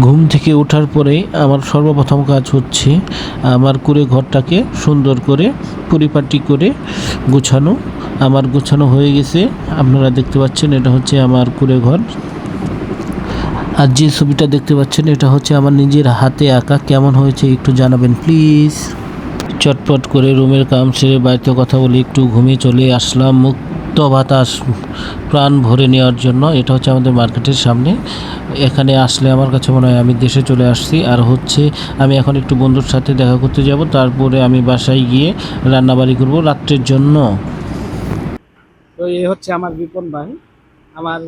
ঘুম থেকে ওঠার পরে আমার সর্বপ্রথম কাজ হচ্ছে আমার কুড়ে ঘরটাকে সুন্দর করে পরিপাটি করে গুছানো। আমার গুছানো হয়ে গেছে। আপনারা দেখতে পাচ্ছেন এটা হচ্ছে আমার কুড়ে ঘর। আর যে ছবিটা দেখতে পাচ্ছেন এটা হচ্ছে আমার নিজের হাতে আঁকা। কেমন হয়েছে একটু জানাবেন প্লিজ। চটপট করে রুমের কাম সেরে বাড়িতে কথা বলে একটু ঘুমিয়ে চলে আসলাম। মুক্ত বাতাস প্রাণ ভরে নেওয়ার জন্য এটা হচ্ছে আমাদের মার্কেটের সামনে। এখানে আসলে আমার কাছে মনে হয় আমি দেশে চলে আসছি। আর হচ্ছে আমি এখন একটু বন্ধুর সাথে দেখা করতে যাব তারপরে আমি বাসায় গিয়ে রান্নাবাড়ি করব রাত্রের জন্য। তো এই হচ্ছে আমার বিপন ভাই। আমার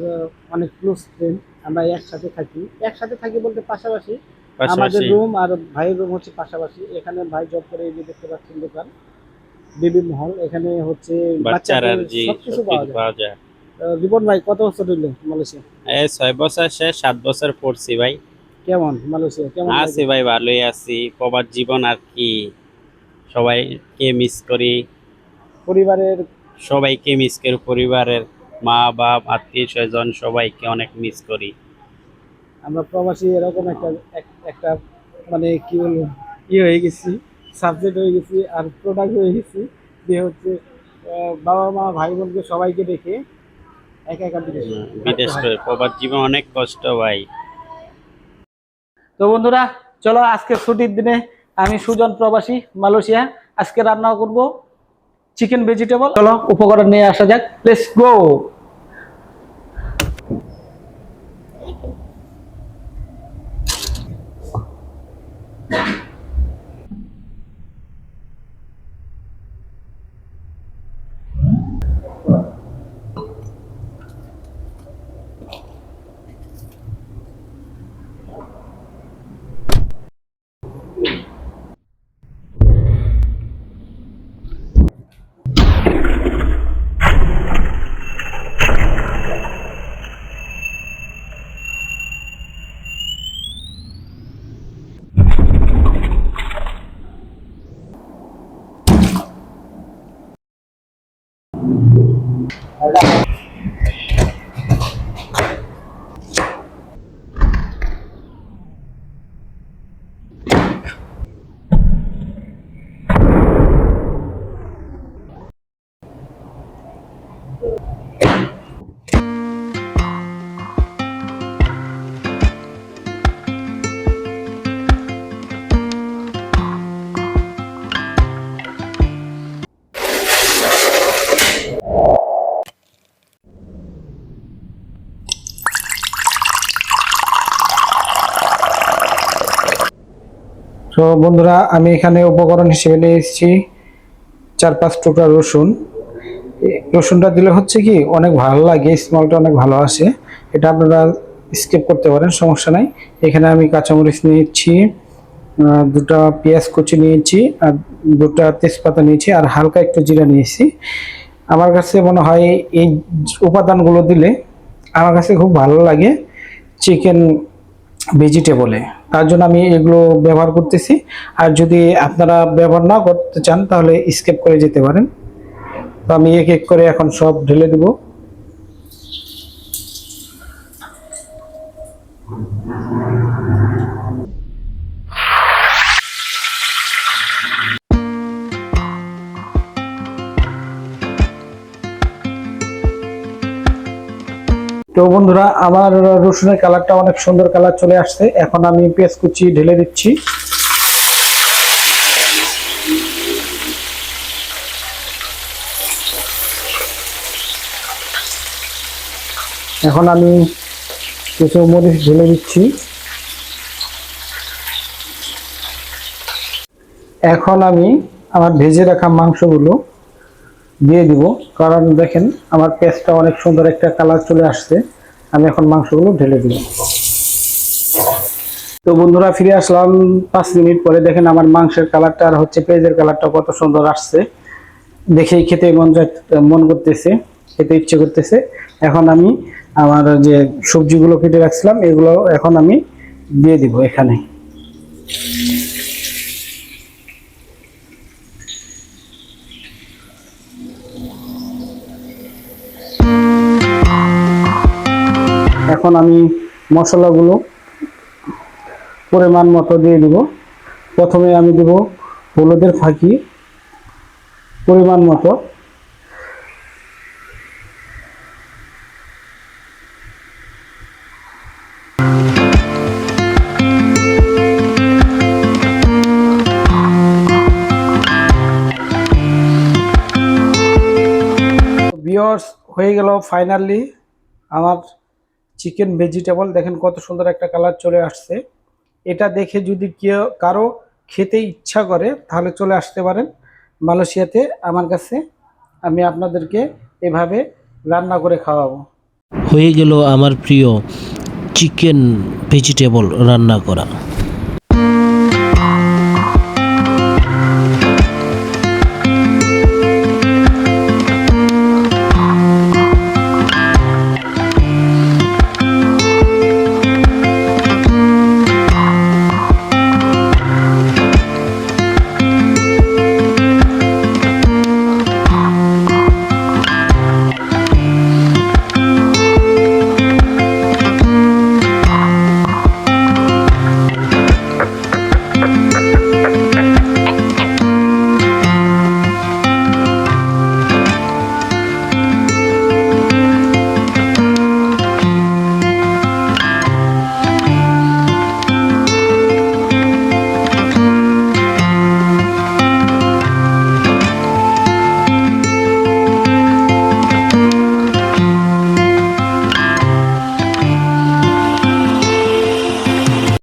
অনেক ক্লোজ ফ্রেন্ড আমরা একসাথে থাকি। একসাথে থাকি বলতে পাশাপাশি আমাদের রুম আর ভাইয়ের রুম হচ্ছে পাশাপাশি। এখানে ভাই জব করে এই যে দেখতে পাচ্ছেন দোকান। এখানে হচ্ছে বাচ্চার আর জি সবকিছু পাওয়া যায়। রিপন ভাই কত বছর হইল মালয়েশিয়া? এই ছয় বছর শেষ সাত বছর পড়ছি ভাই। কেমন মালয়েশিয়া? কেমন আছি ভাই ভালোই আছি। জীবন আর কি সবাইকে মিস করি। পরিবারের? সবাইকে মিস করি পরিবারের মা বাপ আত্মীয় স্বজন সবাইকে অনেক মিস করি। আমরা প্রবাসী এরকম একটা একটা মানে কি বলব ই হয়ে গেছি। সাবজেক্ট হয়ে গেছি আর প্রোডাক্ট হয়ে গেছি যে হচ্ছে বাবা মা ভাই বোনকে সবাইকে দেখে একা একা বিদেশ বিদেশ করে প্রবাদ জীবন অনেক কষ্ট ভাই। তো বন্ধুরা চলো আজকে ছুটির দিনে আমি সুজন প্রবাসী মালয়েশিয়া। আজকে রান্না করব। চিকেন ভেজিটেবল চলো উপকরণ নিয়ে আসা যাক। লেটস গো তো বন্ধুরা, আমি এখানে উপকরণ হিসেবে নিয়ে এসেছি চার পাঁচ টুকরা রসুন। রসুনটা দিলে হচ্ছে কি, অনেক ভালো লাগে, স্মলটা অনেক ভালো আসে। এটা আপনারা স্কিপ করতে পারেন, সমস্যা নাই। এখানে আমি কাঁচামরিচ নিয়েছি দুটো পেঁয়াজ কুচি নিয়েছি আর দুটো তেজপাতা নিয়েছি আর হালকা একটু জিরা নিয়েছি আমার কাছে মনে হয় এই উপাদানগুলো দিলে আমার কাছে খুব ভালো লাগে চিকেন ভেজিটেবলে। তার জন্য আমি এগুলো ব্যবহার করতেছি। আর যদি আপনারা ব্যবহার না করতে চান, তাহলে স্কেপ করে যেতে পারেন। তো আমি এক এক করে এখন সব ঢেলে দেব। তো বন্ধুরা, আমার রসুনের কালারটা অনেক সুন্দর কালার চলে আসছে। এখন আমি পেঁয়াজ কুচি ঢেলে দিচ্ছি। এখন আমি কিছু মরিচ ঢেলে দিচ্ছি। এখন আমি আমার ভেজে রাখা মাংসগুলো দিয়ে দিব। কারণ দেখেন, আমার পেঁয়াজটা অনেক সুন্দর একটা কালার চলে আসছে। আমি এখন মাংসগুলো ঢেলে দিব। তো বন্ধুরা, ফিরে আসলাম পাঁচ মিনিট পরে। দেখেন, আমার মাংসের কালারটা আর হচ্ছে পেঁয়াজের কালারটা কত সুন্দর আসছে। দেখেই খেতে মন মন করতেছে, খেতে ইচ্ছে করতেছে। এখন আমি আমার যে সবজিগুলো কেটে রাখছিলাম, এগুলো এখন আমি দিয়ে দিব এখানে। এখন আমি মশলাগুলো পরিমাণ মতো দিয়ে দিব। প্রথমে আমি দিব হলুদের ফাঁকি পরিমাণ মতো। হয়ে গেল ফাইনালি আমার চিকেন ভেজিটেবল, দেখেন কত সুন্দর একটা কালার চলে আসছে। এটা দেখে যদি কেউ, কারও খেতে ইচ্ছা করে, তাহলে চলে আসতে পারেন মালয়েশিয়াতে। আমার কাছে আমি আপনাদেরকে এভাবে রান্না করে খাওয়াবো। হয়ে গেল আমার প্রিয় চিকেন ভেজিটেবল রান্না করা।